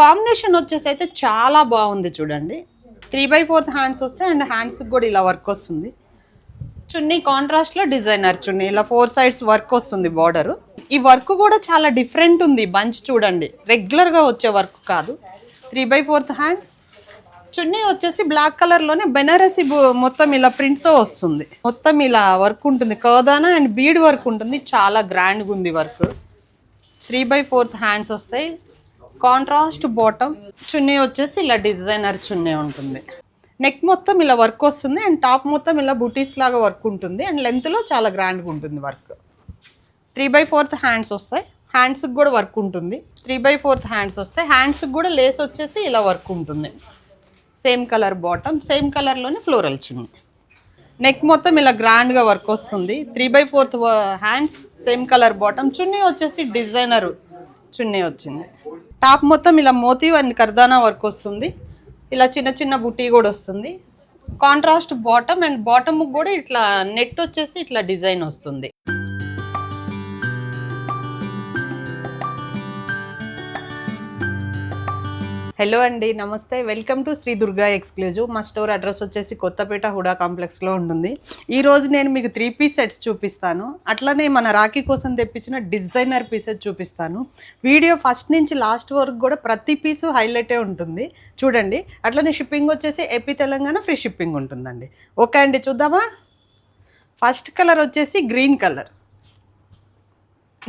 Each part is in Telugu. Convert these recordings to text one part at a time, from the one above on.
కాంబినేషన్ వచ్చేసి అయితే చాలా బాగుంది చూడండి. త్రీ బై ఫోర్త్ హ్యాండ్స్ వస్తాయి అండ్ హ్యాండ్స్కి కూడా ఇలా వర్క్ వస్తుంది. చున్నీ కాంట్రాస్ట్లో డిజైనర్ చున్నీ ఇలా ఫోర్ సైడ్స్ వర్క్ వస్తుంది బార్డరు ఈ వర్క్ కూడా చాలా డిఫరెంట్ ఉంది బంచ్ చూడండి. రెగ్యులర్గా వచ్చే వర్క్ కాదు. Three by fourth hands chunni వచ్చేసి బ్లాక్ కలర్లోనే బెనారసి మొత్తం ఇలా ప్రింట్తో వస్తుంది. మొత్తం ఇలా వర్క్ ఉంటుంది. కదానా అండ్ బీడ్ వర్క్ ఉంటుంది. చాలా గ్రాండ్గా ఉంది work three by fourth hands వస్తాయి. కాంట్రాస్ట్ బాటమ్ చున్నీ వచ్చేసి ఇలా డిజైనర్ చున్నీ ఉంటుంది. నెక్ మొత్తం ఇలా వర్క్ వస్తుంది అండ్ టాప్ మొత్తం ఇలా బుటీస్ లాగా వర్క్ ఉంటుంది అండ్ లెంత్లో చాలా గ్రాండ్గా ఉంటుంది work three by fourth hands వస్తాయి. హ్యాండ్స్కి కూడా వర్క్ ఉంటుంది. త్రీ బై ఫోర్త్ హ్యాండ్స్ వస్తాయి. హ్యాండ్స్కి కూడా లేస్ వచ్చేసి ఇలా వర్క్ ఉంటుంది. సేమ్ కలర్ బాటమ్ సేమ్ కలర్లోనే ఫ్లోరల్ చున్నీ. నెక్ మొత్తం ఇలా గ్రాండ్గా వర్క్ వస్తుంది. Three by fourth hands same colour bottom chunni వచ్చేసి డిజైనర్ చున్నీ వచ్చింది. టాప్ మొత్తం ఇలా మోతీ అండ్ కర్దానా వర్క్ వస్తుంది. ఇలా చిన్న చిన్న బుట్టి కూడా వస్తుంది. కాంట్రాస్ట్ బాటమ్ అండ్ బాటమ్ కూడా ఇట్లా నెట్ వచ్చేసి ఇట్లా డిజైన్ వస్తుంది. హలో అండి నమస్తే. Welcome to Shri Durga exclusive. మా స్టోర్ అడ్రస్ వచ్చేసి కొత్తపేట హుడా కాంప్లెక్స్లో ఉంటుంది. ఈ రోజు నేను మీకు త్రీ పీస్ సెట్స్ చూపిస్తాను. అట్లనే మన రాఖీ కోసం తెప్పించిన డిజైనర్ పీసెస్ చూపిస్తాను. వీడియో ఫస్ట్ నుంచి లాస్ట్ వరకు కూడా ప్రతి పీసు హైలైటే ఉంటుంది. చూడండి అట్లనే షిప్పింగ్ వచ్చేసి ఏపీ తెలంగాణ ఫ్రీ షిప్పింగ్ ఉంటుందండి. ఓకే అండి చూద్దామా? ఫస్ట్ కలర్ వచ్చేసి గ్రీన్ కలర్.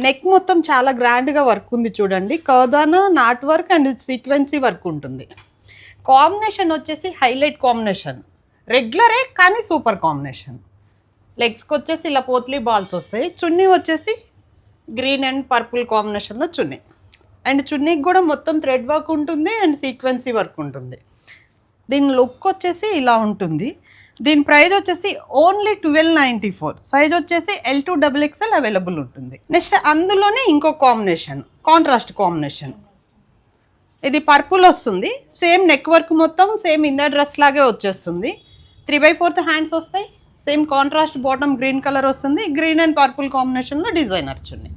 నెక్ మొత్తం చాలా గ్రాండ్గా వర్క్ ఉంది చూడండి. కదానా knot work and sequence work ఉంటుంది. కాంబినేషన్ వచ్చేసి హైలైట్ కాంబినేషన్ రెగ్యులరే కానీ సూపర్ కాంబినేషన్ లెగ్స్కి వచ్చేసి ఇలా పోత్లీ బాల్స్ వస్తాయి. చున్నీ వచ్చేసి గ్రీన్ అండ్ పర్పుల్ కాంబినేషన్లో చున్నీ. అండ్ చున్నీకి కూడా మొత్తం థ్రెడ్ వర్క్ ఉంటుంది అండ్ సీక్వెన్సీ వర్క్ ఉంటుంది. దీని లుక్ వచ్చేసి ఇలా ఉంటుంది. దీని ప్రైస్ వచ్చేసి only twelve ninety four. Size వచ్చేసి L to double XL available ఉంటుంది. నెక్స్ట్ అందులోనే ఇంకో కాంబినేషన్ కాంట్రాస్ట్ కాంబినేషన్. ఇది పర్పుల్ వస్తుంది. సేమ్ నెక్ వర్క్ మొత్తం సేమ్ ఇందా డ్రెస్ లాగే వచ్చేస్తుంది. త్రీ బై ఫోర్త్ హ్యాండ్స్ వస్తాయి. Same contrast bottom green colour వస్తుంది. గ్రీన్ అండ్ పర్పుల్ కాంబినేషన్లో డిజైనర్స్ ఉన్నాయి.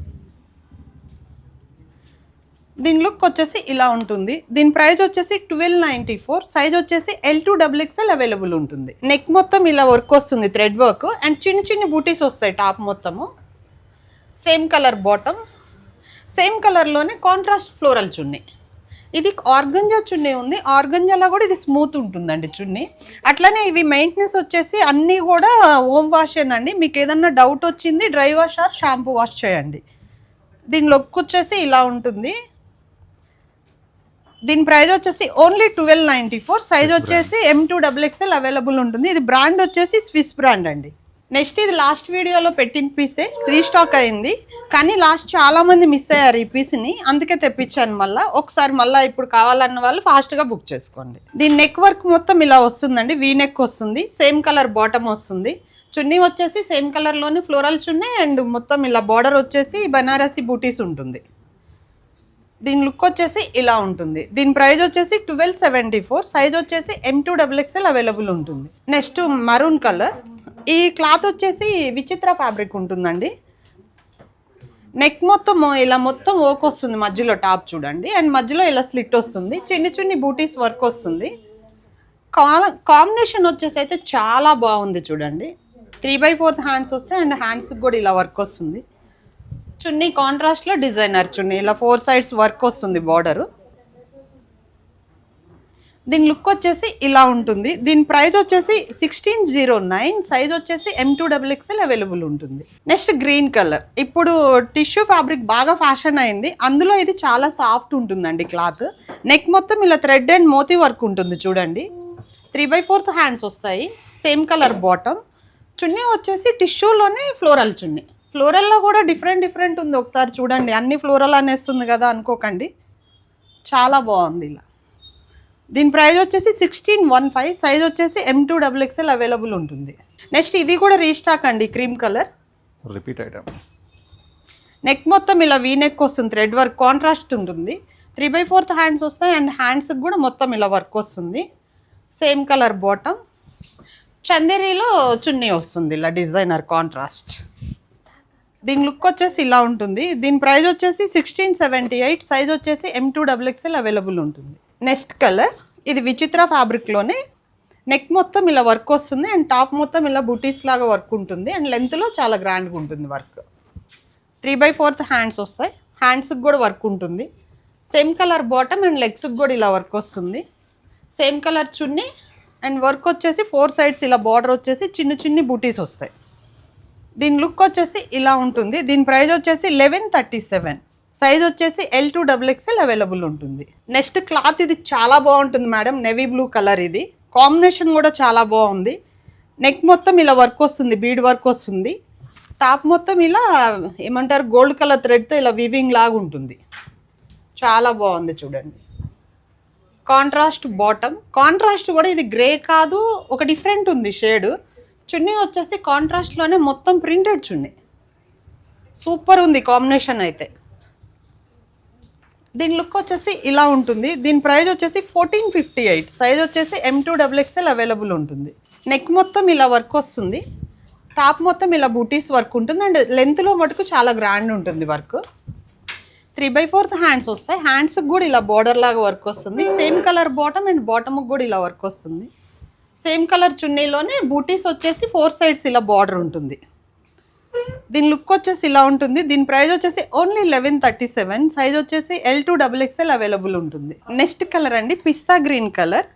దీని లుక్ వచ్చేసి ఇలా ఉంటుంది. దీని ప్రైస్ వచ్చేసి ట్వెల్వ్ నైంటీ ఫోర్ సైజ్ వచ్చేసి L to double XL available ఉంటుంది. నెక్ మొత్తం ఇలా వర్క్ వస్తుంది థ్రెడ్ వర్క్ అండ్ చిన్న చిన్న బూటీస్ వస్తాయి టాప్ మొత్తము. సేమ్ కలర్ బాటమ్ సేమ్ కలర్లోనే కాంట్రాస్ట్ ఫ్లోరల్ చున్నీ. ఇది ఆర్గంజా చున్నీ ఉంది. ఆర్గంజాలో కూడా ఇది స్మూత్ ఉంటుందండి చున్నీ. అట్లనే ఇవి మెయింటెనెన్స్ వచ్చేసి అన్నీ కూడా హోమ్ వాష్ అండి మీకు ఏదన్నా డౌట్ వచ్చింది dry wash or shampoo wash చేయండి. దీని లుక్ వచ్చేసి ఇలా ఉంటుంది. దీని ప్రైస్ వచ్చేసి only twelve ninety four. Size వచ్చేసి M to double XL available ఉంటుంది. ఇది బ్రాండ్ వచ్చేసి స్విస్ బ్రాండ్ అండి. నెక్స్ట్ ఇది లాస్ట్ వీడియోలో పెట్టిన పీసే రీస్టాక్ అయింది. కానీ లాస్ట్ చాలా మంది మిస్ అయ్యారు ఈ పీస్ని అందుకే తెప్పించాను మళ్ళీ. ఒకసారి మళ్ళీ ఇప్పుడు కావాలన్న వాళ్ళు ఫాస్ట్గా బుక్ చేసుకోండి. దీని నెక్ వర్క్ మొత్తం ఇలా వస్తుందండి. వీ నెక్ వస్తుంది. సేమ్ కలర్ బాటమ్ వస్తుంది. చున్నీ వచ్చేసి సేమ్ కలర్లోని ఫ్లోరల్ చున్నీ అండ్ మొత్తం ఇలా బార్డర్ వచ్చేసి బనారసి బూటీస్ ఉంటుంది. దీని లుక్ వచ్చేసి ఇలా ఉంటుంది. దీని ప్రైస్ వచ్చేసి ట్వెల్వ్ సెవెంటీ ఫోర్ సైజ్ వచ్చేసి M to double XL available ఉంటుంది. నెక్స్ట్ మరూన్ కలర్ ఈ క్లాత్ వచ్చేసి విచిత్ర ఫ్యాబ్రిక్ ఉంటుందండి. నెక్ మొత్తం ఇలా మొత్తం ఓక్ వస్తుంది మధ్యలో టాప్ చూడండి. అండ్ మధ్యలో ఇలా స్లిట్ వస్తుంది. చిన్ని చిన్ని బూటీస్ వర్క్ వస్తుంది. కాంబినేషన్ వచ్చేసి అయితే చాలా బాగుంది చూడండి. త్రీ బై ఫోర్త్ హ్యాండ్స్ వస్తాయి అండ్ హ్యాండ్స్కి కూడా ఇలా వర్క్ వస్తుంది. చున్నీ కాంట్రాస్ట్లో డిజైనర్ చున్నీ. ఇలా ఫోర్ సైడ్స్ వర్క్ వస్తుంది బార్డరు దీని లుక్ వచ్చేసి ఇలా ఉంటుంది. దీని ప్రైస్ వచ్చేసి సిక్స్టీన్ జీరో నైన్ సైజ్ వచ్చేసి M to double XL available ఉంటుంది. నెక్స్ట్ గ్రీన్ కలర్ ఇప్పుడు టిష్యూ ఫ్యాబ్రిక్ బాగా ఫ్యాషన్ అయింది. అందులో ఇది చాలా సాఫ్ట్ ఉంటుందండి క్లాత్ నెక్ మొత్తం ఇలా థ్రెడ్ అండ్ మోతీ వర్క్ ఉంటుంది చూడండి. త్రీ బై ఫోర్త్ హ్యాండ్స్ వస్తాయి. సేమ్ కలర్ బాటమ్ చున్నీ వచ్చేసి టిష్యూలోనే ఫ్లోరల్ చున్నీ. ఫ్లోరల్లో కూడా డిఫరెంట్ డిఫరెంట్ ఉంది. ఒకసారి చూడండి. అన్ని ఫ్లోరల్ అనేస్తుంది కదా అనుకోకండి. చాలా బాగుంది ఇలా. దీని ప్రైస్ వచ్చేసి సిక్స్టీన్ వన్ ఫైవ్ సైజ్ వచ్చేసి M to double XL available ఉంటుంది. నెక్స్ట్ ఇది కూడా రీస్టాక్ అండి cream colour repeat item neck మొత్తం ఇలా వీ నెక్ వస్తుంది థ్రెడ్ వర్క్ కాంట్రాస్ట్ ఉంటుంది. త్రీ బై ఫోర్త్ హ్యాండ్స్ వస్తాయి అండ్ హ్యాండ్స్కి కూడా మొత్తం ఇలా వర్క్ వస్తుంది. సేమ్ కలర్ బాటమ్ చందేరీలో చున్నీ వస్తుంది ఇలా డిజైనర్ కాంట్రాస్ట్ దీని లుక్ వచ్చేసి ఇలా ఉంటుంది. దీని ప్రైస్ వచ్చేసి సిక్స్టీన్ సెవెంటీ ఎయిట్ సైజ్ వచ్చేసి M to double XL available ఉంటుంది. నెక్స్ట్ కలర్ ఇది విచిత్ర ఫ్యాబ్రిక్లోనే నెక్ మొత్తం ఇలా వర్క్ వస్తుంది అండ్ టాప్ మొత్తం ఇలా బుటీస్ లాగా వర్క్ ఉంటుంది అండ్ లెంత్లో చాలా గ్రాండ్గా ఉంటుంది work three by fourth hands వస్తాయి. హ్యాండ్స్కి కూడా వర్క్ ఉంటుంది. సేమ్ కలర్ బాటమ్ అండ్ లెగ్స్కి కూడా ఇలా వర్క్ వస్తుంది. Same colour chunni and work వచ్చేసి ఫోర్ సైడ్స్ ఇలా బార్డర్ వచ్చేసి చిన్న చిన్ని బూటీస్ వస్తాయి. దీని లుక్ వచ్చేసి ఇలా ఉంటుంది. దీని ప్రైస్ వచ్చేసి లెవెన్ థర్టీ సెవెన్ సైజ్ వచ్చేసి L to double XL available ఉంటుంది. నెక్స్ట్ క్లాత్ ఇది చాలా బాగుంటుంది మేడం నెవీ బ్లూ కలర్ ఇది. కాంబినేషన్ కూడా చాలా బాగుంది. నెక్ మొత్తం ఇలా వర్క్ వస్తుంది. బీడ్ వర్క్ వస్తుంది. టాప్ మొత్తం ఇలా ఏమంటారు? గోల్డ్ కలర్ థ్రెడ్తో ఇలా వివింగ్ లాగా ఉంటుంది. చాలా బాగుంది చూడండి. కాంట్రాస్ట్ బాటమ్ కాంట్రాస్ట్ కూడా ఇది గ్రే కాదు. ఒక డిఫరెంట్ ఉంది షేడ్ చున్నీ వచ్చేసి కాంట్రాస్ట్లోనే మొత్తం ప్రింటెడ్ చున్నీ. సూపర్ ఉంది కాంబినేషన్ అయితే. దీని లుక్ వచ్చేసి ఇలా ఉంటుంది. దీని ప్రైస్ వచ్చేసి ఫోర్టీన్ ఫిఫ్టీ ఎయిట్ సైజ్ వచ్చేసి M to double XL available ఉంటుంది. నెక్ మొత్తం ఇలా వర్క్ వస్తుంది. టాప్ మొత్తం ఇలా బూటీస్ వర్క్ ఉంటుంది. అండ్ లెంత్లో మటుకు చాలా గ్రాండ్ ఉంటుంది work three by fourth hands వస్తాయి. హ్యాండ్స్కి కూడా ఇలా బార్డర్ లాగా వర్క్ వస్తుంది. సేమ్ కలర్ బాటమ్ అండ్ బాటమ్కి కూడా ఇలా వర్క్ వస్తుంది. సేమ్ కలర్ చున్నీలోనే బూటీస్ వచ్చేసి ఫోర్ సైడ్స్ ఇలా బార్డర్ ఉంటుంది. దీని లుక్ వచ్చేసి ఇలా ఉంటుంది. దీని ప్రైస్ వచ్చేసి only eleven thirty seven. Size వచ్చేసి L to double XL available ఉంటుంది. నెక్స్ట్ కలర్ అండి పిస్తా గ్రీన్ కలర్.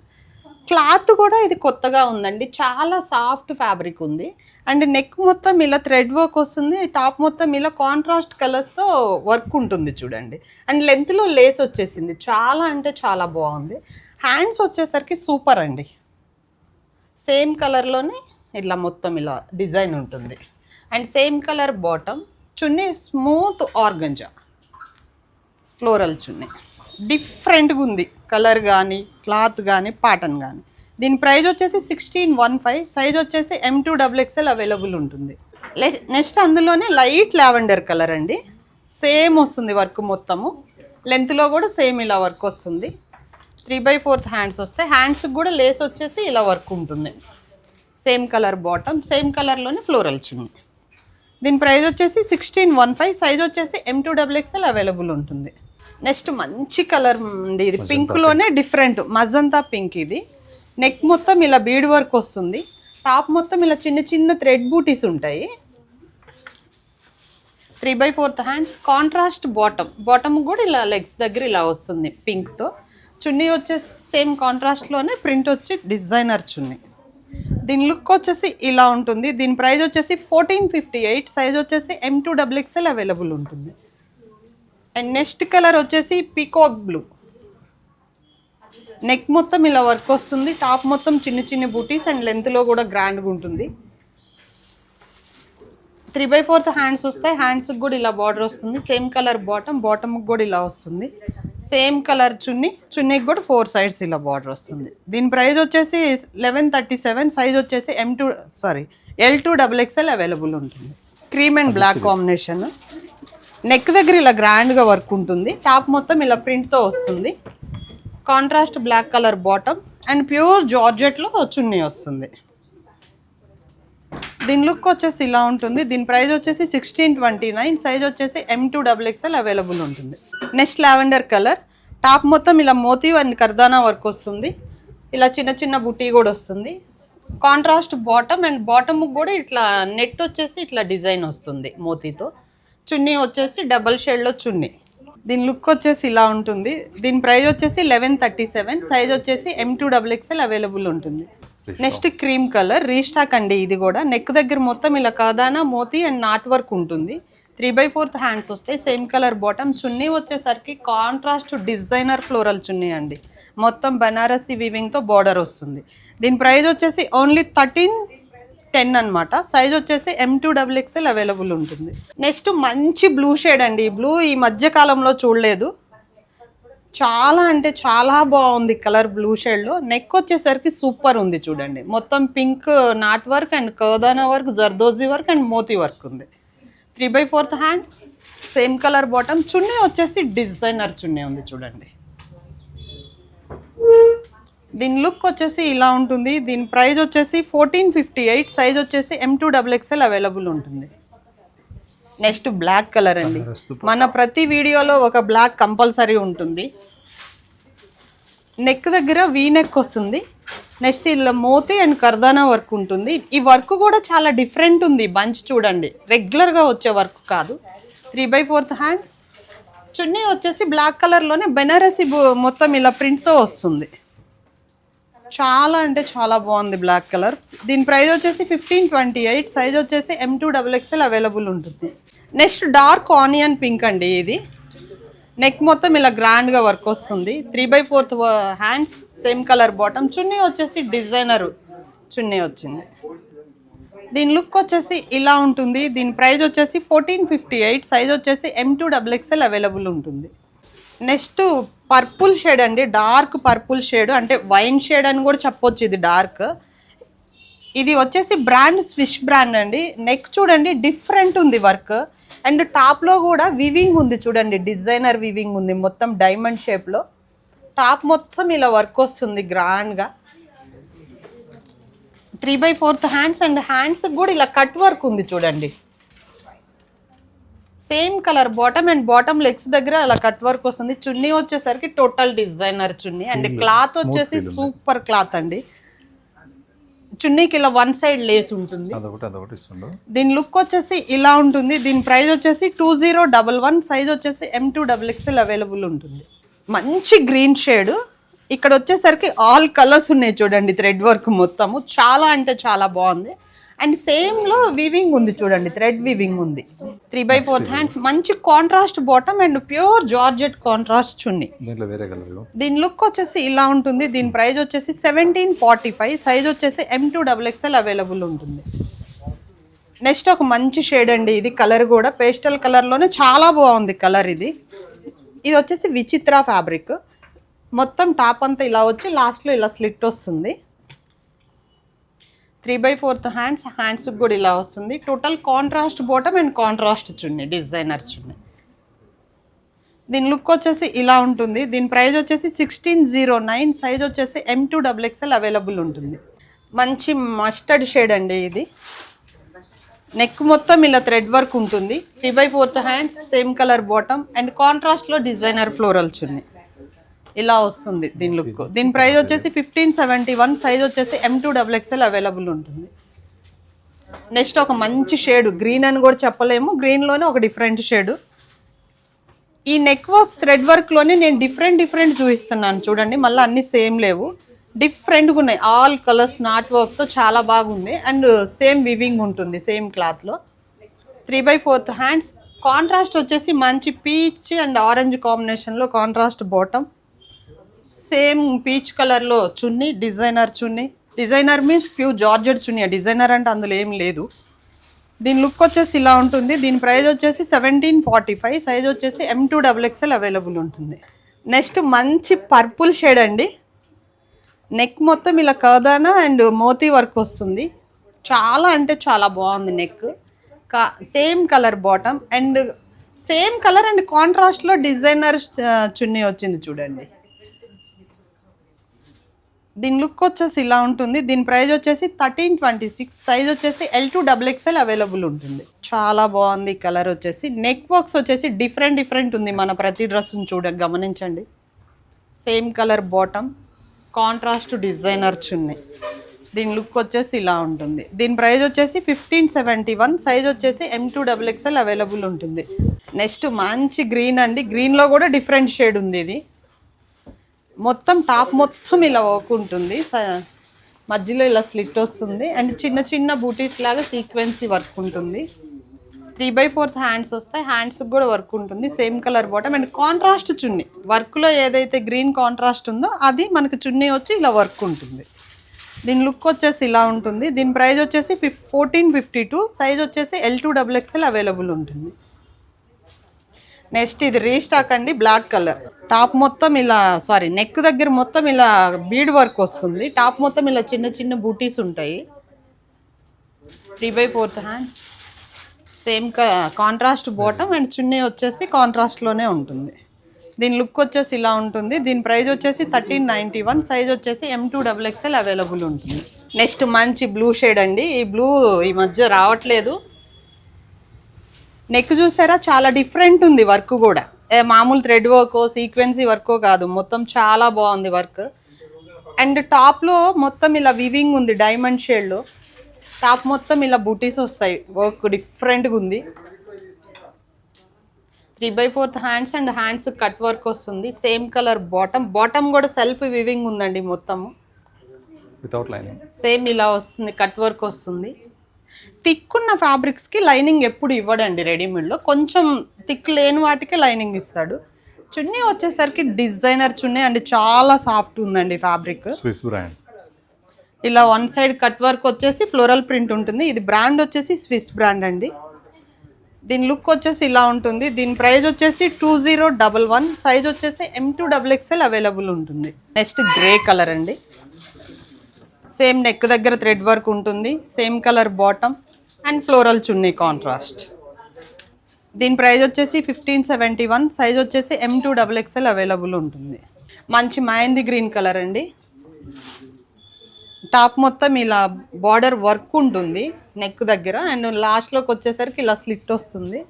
క్లాత్ కూడా ఇది కొత్తగా ఉందండి. చాలా సాఫ్ట్ ఫ్యాబ్రిక్ ఉంది. అండ్ నెక్ మొత్తం ఇలా థ్రెడ్ వర్క్ వస్తుంది. టాప్ మొత్తం ఇలా కాంట్రాస్ట్ కలర్స్తో వర్క్ ఉంటుంది చూడండి. అండ్ లెంత్లో లేస్ వచ్చేసింది. చాలా అంటే చాలా బాగుంది. హ్యాండ్స్ వచ్చేసరికి సూపర్ అండి. సేమ్ కలర్లోనే ఇట్లా మొత్తం ఇలా డిజైన్ ఉంటుంది. And same colour bottom chunni smooth organza. Floral chunni. డిఫరెంట్గా ఉంది. కలర్ కానీ క్లాత్ కానీ ప్యాటర్న్ కానీ దీని ప్రైజ్ వచ్చేసి సిక్స్టీన్ వన్ ఫైవ్. సైజ్ వచ్చేసి M to double XL available ఉంటుంది. నెక్స్ట్ అందులోనే లైట్ లావెండర్ కలర్ అండి. సేమ్ వస్తుంది వర్క్ మొత్తము. లెంత్లో కూడా సేమ్ ఇలా వర్క్ వస్తుంది. త్రీ బై ఫోర్త్ హ్యాండ్స్ వస్తాయి హ్యాండ్స్కి కూడా లేస్ వచ్చేసి ఇలా వర్క్ ఉంటుంది. సేమ్ కలర్ బాటమ్ సేమ్ కలర్లోనే ఫ్లోరల్ చున్నీ. దీని ప్రైస్ వచ్చేసి సిక్స్టీన్ వన్ ఫైవ్ సైజ్ వచ్చేసి M to double XL available ఉంటుంది. నెక్స్ట్ మంచి కలర్ అండి ఇది పింక్లోనే డిఫరెంట్. మజంతా పింక్ ఇది. నెక్ మొత్తం ఇలా బీడ్ వర్క్ వస్తుంది. టాప్ మొత్తం ఇలా చిన్న చిన్న థ్రెడ్ బూటీస్ ఉంటాయి. Three by fourth hands. Contrast bottom. Bottom కూడా ఇలా లెగ్స్ దగ్గర ఇలా వస్తుంది పింక్తో. చున్నీ వచ్చేసి సేమ్ కాంట్రాస్ట్లోనే ప్రింట్ వచ్చి డిజైనర్ చున్నీ. దీని లుక్ వచ్చేసి ఇలా ఉంటుంది. దీని ప్రైస్ వచ్చేసి ఫోర్టీన్ ఫిఫ్టీ ఎయిట్ సైజ్ వచ్చేసి M to double XL available ఉంటుంది. అండ్ నెక్స్ట్ కలర్ వచ్చేసి పీకాక్ బ్లూ నెక్ మొత్తం ఇలా వర్క్ వస్తుంది. టాప్ మొత్తం చిన్న చిన్న బూటీస్ అండ్ లెంత్లో కూడా గ్రాండ్గా ఉంటుంది. త్రీ బై ఫోర్త్ హ్యాండ్స్ వస్తాయి. హ్యాండ్స్కి కూడా ఇలా బార్డర్ వస్తుంది. సేమ్ కలర్ బాటమ్ బాటమ్కి కూడా ఇలా వస్తుంది. సేమ్ కలర్ చున్నీ చున్నీకి కూడా ఫోర్ సైడ్స్ ఇలా బార్డర్ వస్తుంది. దీని ప్రైస్ వచ్చేసి లెవెన్ థర్టీ సెవెన్ సైజ్ వచ్చేసి M to sorry L to double XL available ఉంటుంది. Cream and black combination neck దగ్గర ఇలా గ్రాండ్గా వర్క్ ఉంటుంది. టాప్ మొత్తం ఇలా ప్రింట్తో వస్తుంది. Contrast black colour bottom and pure జార్జెట్లో చున్నీ వస్తుంది. దీని లుక్ వచ్చేసి ఇలా ఉంటుంది. దీని ప్రైస్ వచ్చేసి సిక్స్టీన్ ట్వంటీ నైన్ సైజ్ వచ్చేసి M to double XL available ఉంటుంది. నెక్స్ట్ లావెండర్ కలర్ టాప్ మొత్తం ఇలా మోతీ అండ్ కర్దానా వర్క్ వస్తుంది. ఇలా చిన్న చిన్న బుటీ కూడా వస్తుంది. కాంట్రాస్ట్ బాటమ్ అండ్ బాటమ్ కూడా ఇట్లా నెట్ వచ్చేసి ఇట్లా డిజైన్ వస్తుంది మోతీతో. చున్నీ వచ్చేసి డబల్ షేడ్లో చున్నీ. దీని లుక్ వచ్చేసి ఇలా ఉంటుంది. దీని ప్రైస్ వచ్చేసి లెవెన్ థర్టీ సెవెన్ సైజ్ వచ్చేసి M to double XL available ఉంటుంది. నెక్స్ట్ క్రీమ్ కలర్ రీస్టాక్ అండి ఇది కూడా. నెక్ దగ్గర మొత్తం ఇలా కాదానా మోతి అండ్ నాట్ వర్క్ ఉంటుంది. త్రీ బై ఫోర్త్ హ్యాండ్స్ వస్తాయి సేమ్ కలర్ బాటమ్ చున్నీ వచ్చేసరికి కాంట్రాస్ట్ డిజైనర్ ఫ్లోరల్ చున్నీ అండి. మొత్తం బనారసీ వీవింగ్తో బార్డర్ వస్తుంది. దీని ప్రైస్ వచ్చేసి ఓన్లీ థర్టీన్ టెన్ అనమాట సైజ్ వచ్చేసి M to double XL available ఉంటుంది. నెక్స్ట్ మంచి బ్లూ షేడ్ అండి. ఈ బ్లూ ఈ మధ్య కాలంలో చూడలేదు. చాలా అంటే చాలా బాగుంది కలర్ బ్లూ షేడ్లో నెక్ వచ్చేసరికి సూపర్ ఉంది చూడండి. మొత్తం pink knot work and కర్దానా work zardozi work and moti work ఉంది. Three by fourth hands same colour bottom chunni వచ్చేసి డిజైనర్ చున్నీ ఉంది చూడండి. దీని లుక్ వచ్చేసి ఇలా ఉంటుంది. దీని ప్రైస్ వచ్చేసి ఫోర్టీన్ ఫిఫ్టీ ఎయిట్ సైజ్ వచ్చేసి M to double XL available ఉంటుంది. నెక్స్ట్ బ్లాక్ కలర్ అండి. మన ప్రతి వీడియోలో ఒక బ్లాక్ కంపల్సరీ ఉంటుంది. నెక్ దగ్గర వీ నెక్ వస్తుంది. నెక్స్ట్ ఇలా మోతి అండ్ కర్దానా వర్క్ ఉంటుంది. ఈ వర్క్ కూడా చాలా డిఫరెంట్ ఉంది. బంచ్ చూడండి. రెగ్యులర్గా వచ్చే వర్క్ కాదు. Three by fourth hands chunni వచ్చేసి బ్లాక్ కలర్లోనే బెనారసి బు- మొత్తం ఇలా ప్రింట్తో వస్తుంది. చాలా అంటే చాలా బాగుంది బ్లాక్ కలర్. దీని ప్రైస్ వచ్చేసి ఫిఫ్టీన్ ట్వంటీ ఎయిట్ సైజ్ వచ్చేసి M to double XL available ఉంటుంది. నెక్స్ట్ డార్క్ ఆనియన్ పింక్ అండి ఇది. నెక్ మొత్తం ఇలా గ్రాండ్గా వర్క్ వస్తుంది. Three by fourth hands same colour bottom chunni వచ్చేసి డిజైనర్ చున్నీ వచ్చింది. దీని లుక్ వచ్చేసి ఇలా ఉంటుంది. దీని ప్రైస్ వచ్చేసి ఫోర్టీన్ ఫిఫ్టీ ఎయిట్ సైజ్ వచ్చేసి M to double XL available ఉంటుంది. నెక్స్ట్ పర్పుల్ షేడ్ అండి. డార్క్ పర్పుల్ షేడ్ అంటే వైన్ షేడ్ అని కూడా చెప్పొచ్చు ఇది డార్క్ ఇది వచ్చేసి బ్రాండ్ స్విష్ బ్రాండ్ అండి. నెక్ చూడండి డిఫరెంట్ ఉంది వర్క్ అండ్ టాప్లో కూడా వివింగ్ ఉంది చూడండి డిజైనర్ వివింగ్ ఉంది మొత్తం డైమండ్ షేప్లో టాప్ మొత్తం ఇలా వర్క్ వస్తుంది గ్రాండ్గా three by fourth hands and hands కూడా ఇలా కట్ వర్క్ ఉంది చూడండి. Same colour bottom and bottom legs దగ్గర అలా కట్ వర్క్ వస్తుంది. చున్నీ వచ్చేసరికి total designer chunni. And cloth వచ్చేసి సూపర్ క్లాత్ అండి. చున్నీకి ఇలా వన్ సైడ్ లేస్ ఉంటుంది. అదొకటి అదొకటి ఇస్తుండు. దీని లుక్ వచ్చేసి ఇలా ఉంటుంది. దీని ప్రైస్ వచ్చేసి two zero double one size వచ్చేసి M to double XL available ఉంటుంది. మంచి గ్రీన్ షేడ్. ఇక్కడ వచ్చేసరికి ఆల్ కలర్స్ ఉన్నాయి చూడండి థ్రెడ్ వర్క్ మొత్తము. చాలా అంటే చాలా బాగుంది. అండ్ సేమ్లో వివింగ్ ఉంది చూడండి థ్రెడ్ వివింగ్ ఉంది. త్రీ బై ఫోర్త్ హ్యాండ్స్ మంచి contrast bottom and pure georgette contrast chunni. దీని లుక్ వచ్చేసి ఇలా ఉంటుంది దీని ప్రైస్ వచ్చేసి సెవెంటీన్ ఫార్టీ ఫైవ్ సైజ్ వచ్చేసి M to double XL available ఉంటుంది. నెక్స్ట్ ఒక మంచి షేడ్ అండి ఇది కలర్ కూడా పేస్టల్ కలర్లోనే చాలా బాగుంది కలర్ ఇది. ఇది వచ్చేసి విచిత్ర ఫ్యాబ్రిక్ మొత్తం టాప్ అంతా ఇలా వచ్చి లాస్ట్లో ఇలా స్లిట్ వస్తుంది. త్రీ బై ఫోర్త్ హ్యాండ్స్ హ్యాండ్స్కి కూడా ఇలా వస్తుంది. Total contrast bottom and contrast chunni designer chunni. దీని లుక్ వచ్చేసి ఇలా ఉంటుంది. దీని ప్రైస్ వచ్చేసి సిక్స్టీన్ జీరో నైన్ సైజ్ వచ్చేసి M to double XL available ఉంటుంది. మంచి మస్టర్డ్ షేడ్ అండి ఇది. నెక్ మొత్తం ఇలా థ్రెడ్ వర్క్ ఉంటుంది. Three by fourth hands same colour bottom and కాంట్రాస్ట్లో డిజైనర్ ఫ్లోరల్ చున్నీ. ఇలా వస్తుంది దీని లుక్ దీని ప్రైస్ వచ్చేసి ఫిఫ్టీన్ సెవెంటీ వన్ సైజ్ వచ్చేసి M to double XL available ఉంటుంది. నెక్స్ట్ ఒక మంచి షేడ్ గ్రీన్ అని కూడా చెప్పలేము. గ్రీన్లోనే ఒక డిఫరెంట్ షేడు ఈ నెక్ వర్క్స్ థ్రెడ్ వర్క్లోనే నేను డిఫరెంట్ డిఫరెంట్ చూపిస్తున్నాను. చూడండి మళ్ళీ అన్నీ సేమ్ లేవు. డిఫరెంట్గా ఉన్నాయి. ఆల్ కలర్స్ నాట్ వర్క్తో చాలా బాగుంది. అండ్ సేమ్ వివింగ్ ఉంటుంది సేమ్ క్లాత్లో three by fourth hands contrast వచ్చేసి మంచి పీచ్ అండ్ ఆరెంజ్ కాంబినేషన్లో కాంట్రాస్ట్ బాటమ్ సేమ్ పీచ్ కలర్లో chunni designer chunni. Designer means pure georgette chunni. Designer అంటే అందులో ఏం లేదు. దీని లుక్ వచ్చేసి ఇలా ఉంటుంది. దీని ప్రైస్ వచ్చేసి సెవెంటీన్ ఫార్టీ ఫైవ్. సైజ్ వచ్చేసి M to double XL available ఉంటుంది. నెక్స్ట్ మంచి పర్పుల్ షేడ్ అండి. నెక్ మొత్తం ఇలా కదానా అండ్ మోతీ వర్క్ వస్తుంది. చాలా అంటే చాలా బాగుంది నెక్. కా same colour bottom and same colour and కాంట్రాస్ట్లో డిజైనర్ చున్నీ వచ్చింది చూడండి. దీని లుక్ వచ్చేసి ఇలా ఉంటుంది. దీని ప్రైస్ వచ్చేసి థర్టీన్ ట్వంటీ సిక్స్ సైజ్ వచ్చేసి L to double XL available ఉంటుంది. చాలా బాగుంది. కలర్ వచ్చేసి నెక్ వర్క్స్ వచ్చేసి డిఫరెంట్ డిఫరెంట్ ఉంది మన ప్రతి డ్రెస్ని చూడ గమనించండి. Same colour bottom contrast designer chunni దీని లుక్ వచ్చేసి ఇలా ఉంటుంది. దీని ప్రైస్ వచ్చేసి ఫిఫ్టీన్ సెవెంటీ వన్ సైజ్ వచ్చేసి M to double XL available ఉంటుంది. నెక్స్ట్ మంచి గ్రీన్ అండి. గ్రీన్లో కూడా డిఫరెంట్ షేడ్ ఉంది ఇది. మొత్తం టాప్ మొత్తం ఇలా వర్క్ ఉంటుంది. మధ్యలో ఇలా స్లిట్ వస్తుంది. అండ్ చిన్న చిన్న బూటీస్ లాగా సీక్వెన్సీ వర్క్ ఉంటుంది. త్రీ బై ఫోర్త్ హ్యాండ్స్ వస్తాయి. హ్యాండ్స్కి కూడా వర్క్ ఉంటుంది. Same colour bottom and contrast chunni. వర్క్లో ఏదైతే గ్రీన్ కాంట్రాస్ట్ ఉందో అది మనకు చున్నీ వచ్చి ఇలా వర్క్ ఉంటుంది. దీని లుక్ వచ్చేసి ఇలా ఉంటుంది. దీని ప్రైస్ వచ్చేసి fif fourteen fifty two. Size వచ్చేసి L to double XL available ఉంటుంది. నెక్స్ట్ ఇది రీస్టాక్ అండి బ్లాక్ కలర్. టాప్ మొత్తం ఇలా సారీ నెక్ దగ్గర మొత్తం ఇలా బీడ్ వర్క్ వస్తుంది. టాప్ మొత్తం ఇలా చిన్న చిన్న బూటీస్ ఉంటాయి. Three by fourth hands same contrast bottom and chunni వచ్చేసి కాంట్రాస్ట్లోనే ఉంటుంది. దీని లుక్ వచ్చేసి ఇలా ఉంటుంది. దీని ప్రైస్ వచ్చేసి థర్టీన్ నైంటీ వన్ సైజ్ వచ్చేసి M to double XL available ఉంటుంది. నెక్స్ట్ మంచి బ్లూ షేడ్ అండి. ఈ బ్లూ ఈ మధ్య రావట్లేదు. నెక్ చూసారా? చాలా డిఫరెంట్ ఉంది వర్క్ కూడా. మామూలు థ్రెడ్ వర్క్ సీక్వెన్సీ వర్క్ కాదు. మొత్తం చాలా బాగుంది వర్క్. అండ్ టాప్లో మొత్తం ఇలా వివింగ్ ఉంది డైమండ్ షేడ్లో టాప్ మొత్తం ఇలా బూటీస్ వస్తాయి. వర్క్ డిఫరెంట్గా ఉంది. Three by fourth hands and hands cut work వస్తుంది. సేమ్ కలర్ బాటమ్ బాటమ్ కూడా సెల్ఫ్ వివింగ్ ఉందండి మొత్తము. వితౌట్ లైనింగ్ సేమ్ ఇలా వస్తుంది కట్ వర్క్ వస్తుంది. తిక్కున్న ఫ్యాబ్రిక్స్కి లైనింగ్ ఎప్పుడు ఇవ్వడండి రెడీమేడ్లో కొంచెం థిక్ లేని వాటికి లైనింగ్ ఇస్తాడు. చున్నీ వచ్చేసరికి డిజైనర్ చున్నీ అండి. చాలా సాఫ్ట్ ఉందండి ఫ్యాబ్రిక్ స్విస్ బ్రాండ్ ఇలా వన్ సైడ్ కట్ వర్క్ వచ్చేసి ఫ్లోరల్ ప్రింట్ ఉంటుంది. ఇది బ్రాండ్ వచ్చేసి స్విస్ బ్రాండ్ అండి. దీని లుక్ వచ్చేసి ఇలా ఉంటుంది. దీని ప్రైస్ వచ్చేసి two zero double one size వచ్చేసి M to double XL available ఉంటుంది. నెక్స్ట్ గ్రే కలర్ అండి. సేమ్ నెక్ దగ్గర థ్రెడ్ వర్క్ ఉంటుంది. Same colour bottom and floral chunni contrast దీని ప్రైస్ వచ్చేసి ఫిఫ్టీన్ సెవెంటీ వన్ సైజ్ వచ్చేసి M to double XL available ఉంటుంది. మంచి మాయంది గ్రీన్ కలర్ అండి. టాప్ మొత్తం ఇలా బార్డర్ వర్క్ ఉంటుంది. నెక్ దగ్గర. అండ్ లాస్ట్లోకి వచ్చేసరికి ఇలా స్లిట్ వస్తుంది.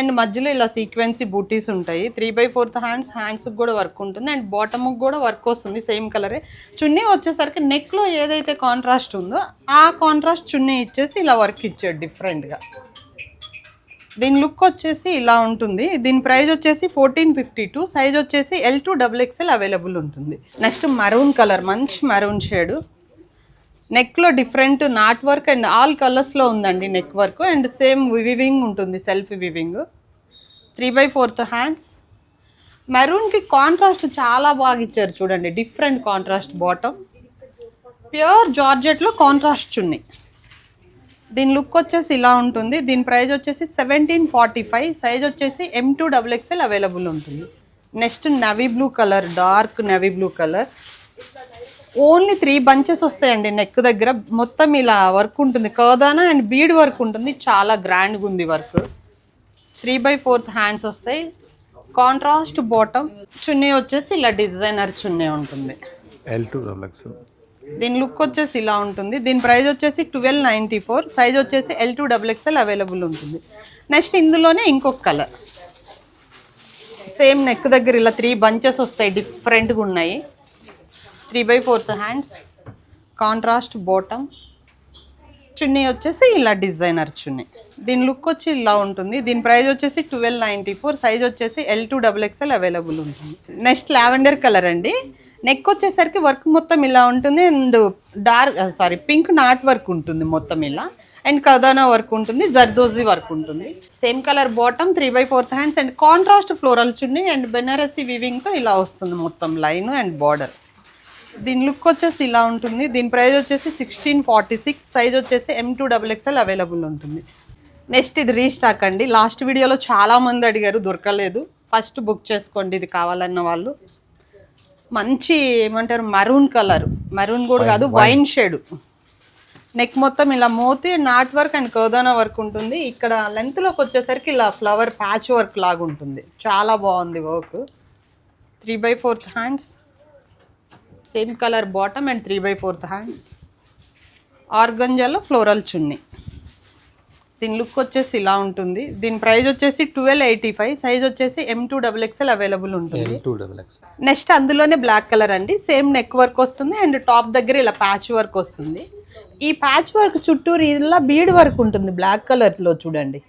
అండ్ మధ్యలో ఇలా సీక్వెన్సీ బూటీస్ ఉంటాయి. త్రీ బై ఫోర్త్ హ్యాండ్స్ హ్యాండ్స్కి కూడా వర్క్ ఉంటుంది. అండ్ బాటమ్కి కూడా వర్క్ వస్తుంది సేమ్ కలరే. చున్నీ వచ్చేసరికి నెక్లో ఏదైతే కాంట్రాస్ట్ ఉందో ఆ కాంట్రాస్ట్ చున్నీ ఇచ్చేసి ఇలా వర్క్ ఇచ్చాడు డిఫరెంట్గా. దీని లుక్ వచ్చేసి ఇలా ఉంటుంది. దీని ప్రైస్ వచ్చేసి ఫోర్టీన్ ఫిఫ్టీ టూ. సైజ్ వచ్చేసి L to double XL available ఉంటుంది. నెక్స్ట్ మరూన్ కలర్ మంచి maroon shade. నెక్లో different knot work and all కలర్స్లో ఉందండి neck work and same weaving ఉంటుంది self weaving. Three by fourth hands. మెరూన్కి contrast చాలా బాగా ఇచ్చారు చూడండి డిఫరెంట్ కాంట్రాస్ట్ బాటమ్. ప్యూర్ జార్జెట్లో కాంట్రాస్ట్ చున్నీ. దీని లుక్ వచ్చేసి ఇలా ఉంటుంది దీని ప్రైజ్ వచ్చేసి సెవెంటీన్ ఫార్టీ ఫైవ్ సైజ్ వచ్చేసి M to double XL available ఉంటుంది. Next navy blue colour dark navy blue colour. Only three bunches వస్తాయండి నెక్ దగ్గర. మొత్తం ఇలా వర్క్ ఉంటుంది. కర్దానా అండ్ బీడ్ వర్క్ ఉంటుంది. చాలా గ్రాండ్గా ఉంది work. Three by fourth hands వస్తాయి. Contrast bottom. చున్నీ వచ్చేసి ఇలా డిజైనర్ చున్నీ ఉంటుంది. దీని లుక్ వచ్చేసి ఇలా ఉంటుంది. దీని ప్రైస్ వచ్చేసి ట్వెల్వ్ నైంటీ ఫోర్. సైజ్ వచ్చేసి L to double XL available ఉంటుంది. నెక్స్ట్ ఇందులోనే ఇంకొక కలర్. సేమ్ నెక్ దగ్గర ఇలా త్రీ బంచెస్ వస్తాయి. డిఫరెంట్గా ఉన్నాయి. Three by fourth hands contrast bottom. Chunni వచ్చేసి ఇలా డిజైనర్ చున్నీ. దీని లుక్ వచ్చి ఇలా ఉంటుంది. దీని ప్రైస్ వచ్చేసి ట్వెల్వ్ నైంటీ ఫోర్ సైజ్ వచ్చేసి L to double XL available ఉంటుంది. నెక్స్ట్ లావెండర్ కలర్ అండి. నెక్ వచ్చేసరికి వర్క్ మొత్తం ఇలా ఉంటుంది. And dark sorry pink knot work ఉంటుంది మొత్తం ఇలా. అండ్ కదానా వర్క్ ఉంటుంది. జర్దోజీ వర్క్ ఉంటుంది. Same colour bottom three by fourth hands and contrast floral chunni and Banarasi వివింగ్తో ఇలా వస్తుంది మొత్తం లైన్ అండ్ బార్డర్. దీని లుక్ వచ్చేసి ఇలా ఉంటుంది. దీని ప్రైస్ వచ్చేసి సిక్స్టీన్ ఫార్టీ సిక్స్ సైజ్ వచ్చేసి M to double XL available ఉంటుంది. నెక్స్ట్ ఇది రీస్టాక్ అండి. లాస్ట్ వీడియోలో చాలా మంది అడిగారు దొరకలేదు. ఫస్ట్ బుక్ చేసుకోండి ఇది కావాలన్న వాళ్ళు. మంచి ఏమంటారు మరూన్ కలర్ మరూన్ కూడా కాదు వైన్ షేడ్ నెక్ మొత్తం ఇలా మోతి నాట్ వర్క్ అండ్ కోదానా వర్క్ ఉంటుంది. ఇక్కడ లెంత్లోకి వచ్చేసరికి ఇలా ఫ్లవర్ ప్యాచ్ వర్క్ లాగా ఉంటుంది చాలా బాగుంది work three by fourth hands same colour bottom and three by fourth hands ఆర్గంజాలో floral chunni. దీని లుక్ వచ్చేసి ఇలా ఉంటుంది. దీని ప్రైస్ వచ్చేసి ట్వెల్వ్ ఎయిటీ ఫైవ్ సైజ్ వచ్చేసి M to double XL available ఉంటుంది. నెక్స్ట్ అందులోనే బ్లాక్ కలర్ అండి. సేమ్ నెక్ వర్క్ వస్తుంది అండ్ టాప్ దగ్గర ఇలా ప్యాచ్ వర్క్ వస్తుంది. ఈ ప్యాచ్ వర్క్ చుట్టూరు ఇలా బీడ్ వర్క్ ఉంటుంది బ్లాక్ కలర్లో చూడండి.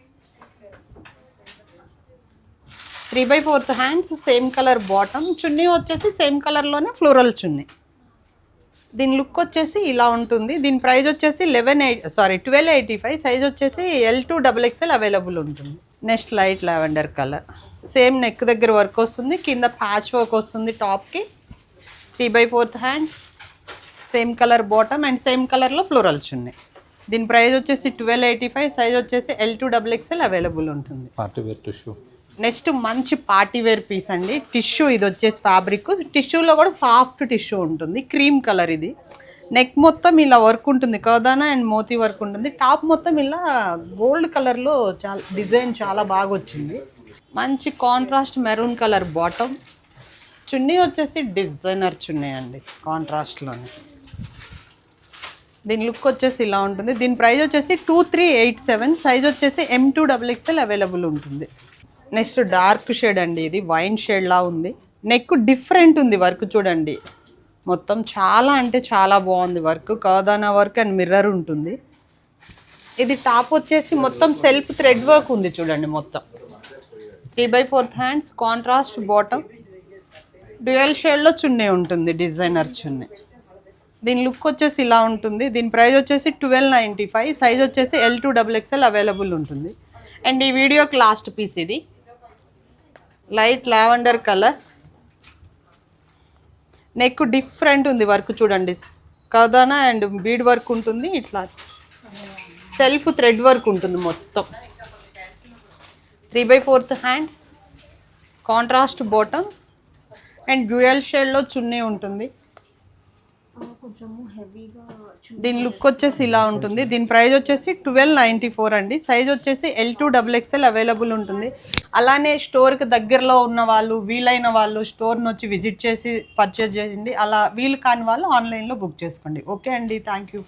Three by fourth hands same colour bottom. Chunni వచ్చేసి సేమ్ కలర్లోనే ఫ్లోరల్ చున్నీ. దీని లుక్ వచ్చేసి ఇలా ఉంటుంది. దీని ప్రైస్ వచ్చేసి eleven eight sorry twelve eighty five. Size వచ్చేసి L to double XL available ఉంటుంది. Next light lavender colour. Same neck దగ్గర వర్క్ వస్తుంది. కింద ప్యాచ్ వర్క్ వస్తుంది టాప్కి. Three by fourth hands. Same colour bottom and same కలర్లో ఫ్లోరల్ చున్నీ. దీని ప్రైస్ వచ్చేసి ట్వెల్వ్ ఎయిటీ ఫైవ్. సైజ్ వచ్చేసి L to double XL available ఉంటుంది. Party wear to show next మంచి పార్టీ వేర్ పీస్ అండి. టిష్యూ ఇది వచ్చేసి ఫ్యాబ్రిక్. టిష్యూలో కూడా సాఫ్ట్ టిష్యూ ఉంటుంది. క్రీమ్ కలర్ ఇది. నెక్ మొత్తం ఇలా వర్క్ ఉంటుంది. కదానా అండ్ మోతీ వర్క్ ఉంటుంది. టాప్ మొత్తం ఇలా గోల్డ్ కలర్లో చాలా డిజైన్ చాలా బాగా వచ్చింది. మంచి contrast maroon colour bottom. Chunni వచ్చేసి డిజైనర్ చున్నీ అండి కాంట్రాస్ట్లోనే. దీని లుక్ వచ్చేసి ఇలా ఉంటుంది. దీని ప్రైస్ వచ్చేసి two three eight seven. Size వచ్చేసి M to double XL available ఉంటుంది. నెక్స్ట్ డార్క్ షేడ్ అండి ఇది వైన్ షేడ్ లా ఉంది. నెక్ డిఫరెంట్ ఉంది వర్క్ చూడండి. మొత్తం చాలా అంటే చాలా బాగుంది వర్క్. కదానా వర్క్ అండ్ మిర్రర్ ఉంటుంది. ఇది టాప్ వచ్చేసి మొత్తం సెల్ఫ్ థ్రెడ్ వర్క్ ఉంది చూడండి మొత్తం. Three by fourth hands contrast bottom. Dual షేడ్లో చున్నీ ఉంటుంది డిజైనర్ చున్నీ. దీని లుక్ వచ్చేసి ఇలా ఉంటుంది. దీని ప్రైస్ వచ్చేసి ట్వెల్వ్ నైంటీ ఫైవ్. సైజ్ వచ్చేసి L to double XL available ఉంటుంది. అండ్ ఈ వీడియోకి లాస్ట్ పీస్ ఇది. Light lavender colour. Neck different ఉంది వర్క్ చూడండి. కదానా అండ్ బీడ్ వర్క్ ఉంటుంది ఇట్లా. సెల్ఫ్ థ్రెడ్ వర్క్ ఉంటుంది మొత్తం. Three by fourth hands. Contrast bottom. And dual షేడ్లో చున్నీ ఉంటుంది. కొంచెము హెవీగా దీని లుక్ వచ్చేసి ఇలా ఉంటుంది. దీని ప్రైస్ వచ్చేసి ట్వెల్వ్ నైంటీ ఫోర్ అండి. సైజ్ వచ్చేసి L to double XL available ఉంటుంది. అలానే స్టోర్కి దగ్గరలో ఉన్న వాళ్ళు వీలైన వాళ్ళు స్టోర్ని వచ్చి విజిట్ చేసి పర్చేజ్ చేయండి. అలా వీలు కాని వాళ్ళు ఆన్లైన్లో బుక్ చేసుకోండి. ఓకే అండి. Thank you